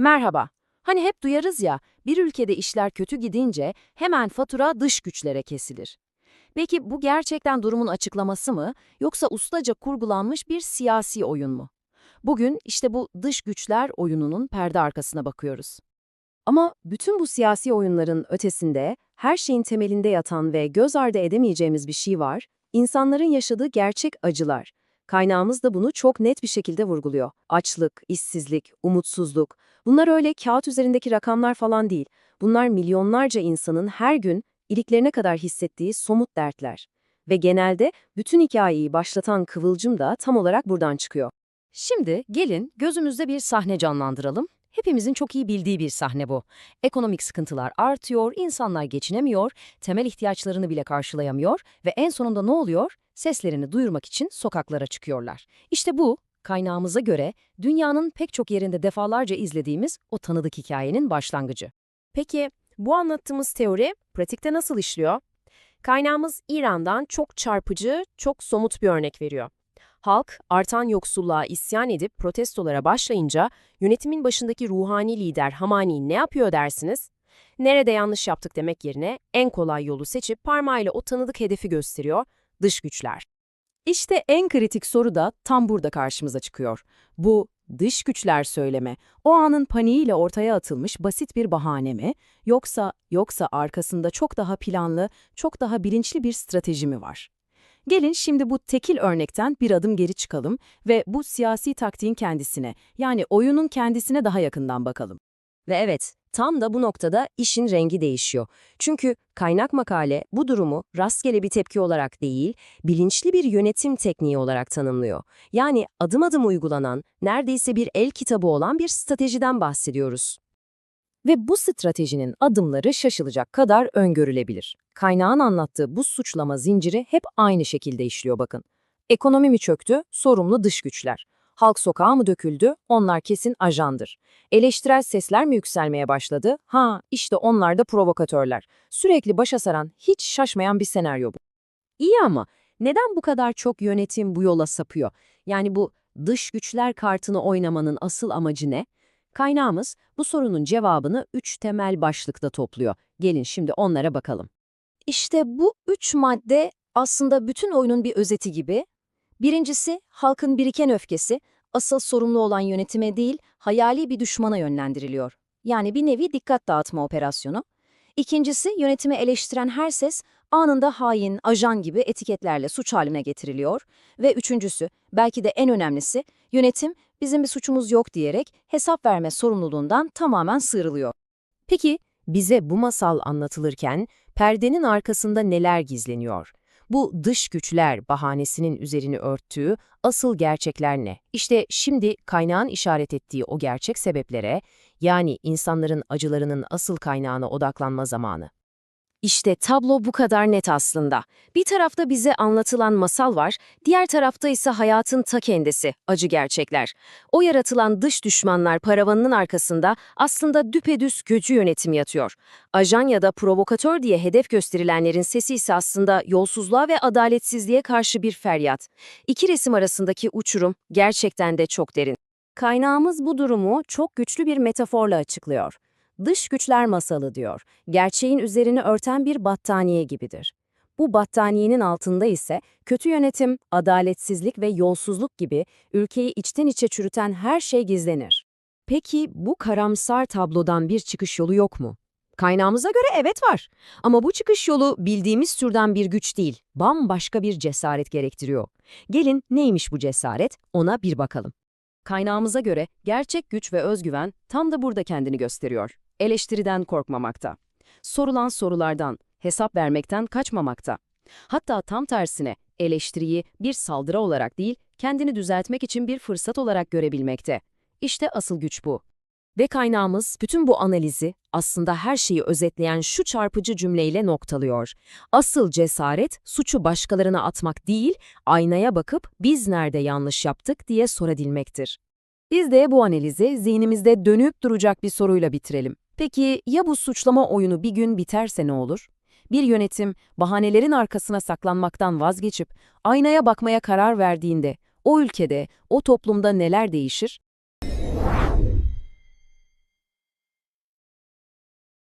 Merhaba. Hani hep duyarız ya, bir ülkede işler kötü gidince hemen fatura dış güçlere kesilir. Peki bu gerçekten durumun açıklaması mı, yoksa ustaca kurgulanmış bir siyasi oyun mu? Bugün işte bu dış güçler oyununun perde arkasına bakıyoruz. Ama bütün bu siyasi oyunların ötesinde, her şeyin temelinde yatan ve göz ardı edemeyeceğimiz bir şey var, insanların yaşadığı gerçek acılar. Kaynağımız da bunu çok net bir şekilde vurguluyor. Açlık, işsizlik, umutsuzluk. Bunlar öyle kağıt üzerindeki rakamlar falan değil. Bunlar milyonlarca insanın her gün iliklerine kadar hissettiği somut dertler. Ve genelde bütün hikayeyi başlatan kıvılcım da tam olarak buradan çıkıyor. Şimdi gelin gözümüzde bir sahne canlandıralım. Hepimizin çok iyi bildiği bir sahne bu. Ekonomik sıkıntılar artıyor, insanlar geçinemiyor, temel ihtiyaçlarını bile karşılayamıyor ve en sonunda ne oluyor? Seslerini duyurmak için sokaklara çıkıyorlar. İşte bu, kaynağımıza göre dünyanın pek çok yerinde defalarca izlediğimiz o tanıdık hikayenin başlangıcı. Peki bu anlattığımız teori pratikte nasıl işliyor? Kaynağımız İran'dan çok çarpıcı, çok somut bir örnek veriyor. Halk artan yoksulluğa isyan edip protestolara başlayınca yönetimin başındaki ruhani lider Hamani ne yapıyor dersiniz? Nerede yanlış yaptık demek yerine en kolay yolu seçip parmağıyla o tanıdık hedefi gösteriyor, dış güçler. İşte en kritik soru da tam burada karşımıza çıkıyor. Bu dış güçler söyleme, o anın paniğiyle ortaya atılmış basit bir bahane mi, yoksa yoksa arkasında çok daha planlı, çok daha bilinçli bir strateji mi var? Gelin şimdi bu tekil örnekten bir adım geri çıkalım ve bu siyasi taktiğin kendisine, yani oyunun kendisine daha yakından bakalım. Ve evet, tam da bu noktada işin rengi değişiyor. Çünkü kaynak makale bu durumu rastgele bir tepki olarak değil, bilinçli bir yönetim tekniği olarak tanımlıyor. Yani adım adım uygulanan, neredeyse bir el kitabı olan bir stratejiden bahsediyoruz. Ve bu stratejinin adımları şaşılacak kadar öngörülebilir. Kaynağın anlattığı bu suçlama zinciri hep aynı şekilde işliyor bakın. Ekonomi mi çöktü, sorumlu dış güçler. Halk sokağa mı döküldü, onlar kesin ajandır. Eleştirel sesler mi yükselmeye başladı? Ha, işte onlar da provokatörler. Sürekli başa saran, hiç şaşmayan bir senaryo bu. İyi ama neden bu kadar çok yönetim bu yola sapıyor? Yani bu dış güçler kartını oynamanın asıl amacı ne? Kaynağımız bu sorunun cevabını üç temel başlıkta topluyor. Gelin şimdi onlara bakalım. İşte bu üç madde aslında bütün oyunun bir özeti gibi. Birincisi, halkın biriken öfkesi, asıl sorumlu olan yönetime değil, hayali bir düşmana yönlendiriliyor. Yani bir nevi dikkat dağıtma operasyonu. İkincisi, yönetimi eleştiren her ses anında hain, ajan gibi etiketlerle suç haline getiriliyor. Ve üçüncüsü, belki de en önemlisi, yönetim bizim bir suçumuz yok diyerek hesap verme sorumluluğundan tamamen sıyrılıyor. Peki, bize bu masal anlatılırken perdenin arkasında neler gizleniyor? Bu dış güçler bahanesinin üzerini örttüğü asıl gerçekler ne? İşte şimdi kaynağın işaret ettiği o gerçek sebeplere, yani insanların acılarının asıl kaynağına odaklanma zamanı. İşte tablo bu kadar net aslında. Bir tarafta bize anlatılan masal var, diğer tarafta ise hayatın ta kendisi, acı gerçekler. O yaratılan dış düşmanlar paravanının arkasında aslında düpedüz kötü yönetim yatıyor. Ajan ya da provokatör diye hedef gösterilenlerin sesi ise aslında yolsuzluğa ve adaletsizliğe karşı bir feryat. İki resim arasındaki uçurum gerçekten de çok derin. Kaynağımız bu durumu çok güçlü bir metaforla açıklıyor. Dış güçler masalı diyor, gerçeğin üzerini örten bir battaniye gibidir. Bu battaniyenin altında ise kötü yönetim, adaletsizlik ve yolsuzluk gibi ülkeyi içten içe çürüten her şey gizlenir. Peki bu karamsar tablodan bir çıkış yolu yok mu? Kaynağımıza göre evet var. Ama bu çıkış yolu bildiğimiz türden bir güç değil, bambaşka bir cesaret gerektiriyor. Gelin neymiş bu cesaret, ona bir bakalım. Kaynağımıza göre gerçek güç ve özgüven tam da burada kendini gösteriyor. Eleştiriden korkmamakta. Sorulan sorulardan, hesap vermekten kaçmamakta. Hatta tam tersine eleştiriyi bir saldırı olarak değil, kendini düzeltmek için bir fırsat olarak görebilmekte. İşte asıl güç bu. Ve kaynağımız bütün bu analizi aslında her şeyi özetleyen şu çarpıcı cümleyle noktalıyor. Asıl cesaret suçu başkalarına atmak değil, aynaya bakıp biz nerede yanlış yaptık diye sorabilmektir. Biz de bu analizi zihnimizde dönüp duracak bir soruyla bitirelim. Peki ya bu suçlama oyunu bir gün biterse ne olur? Bir yönetim bahanelerin arkasına saklanmaktan vazgeçip aynaya bakmaya karar verdiğinde o ülkede, o toplumda neler değişir?